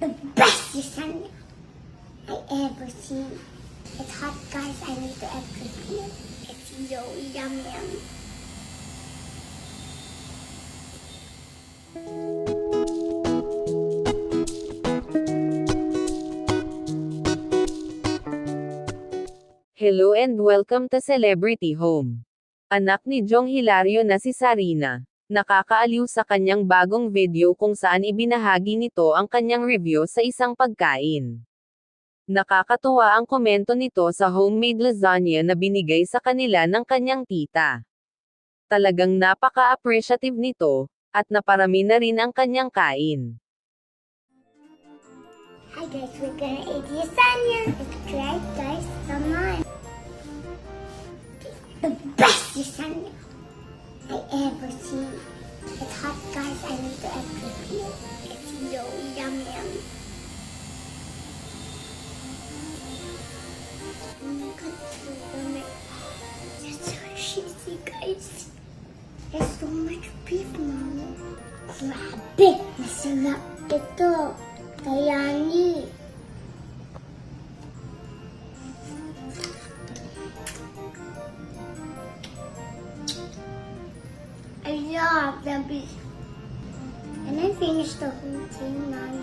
the best lasagna I ever seen. It's hot, guys. I need to everything. It's so yum yum. Hello and welcome to Celebrity Home. Anak ni Jong Hilario na si Sarina. Nakakaaliw sa kanyang bagong video kung saan ibinahagi nito ang kanyang review sa isang pagkain. Nakakatuwa ang komento nito sa homemade lasagna na binigay sa kanila ng kanyang tita. Talagang napaka-appreciative nito, at naparami na rin ang kanyang kain. Hi, guys. We're gonna eat lasagna. Let's try, it, guys. Come on. The best lasagna I ever seen. It's hot, guys. I need to everything. It's so yum yum. Oh my god, it's so yummy. It's so cheesy, guys. There's so much beef, Mommy. Grabe! Masarap ito. Kayani. I love the beef. And I finished the whole thing, Mommy.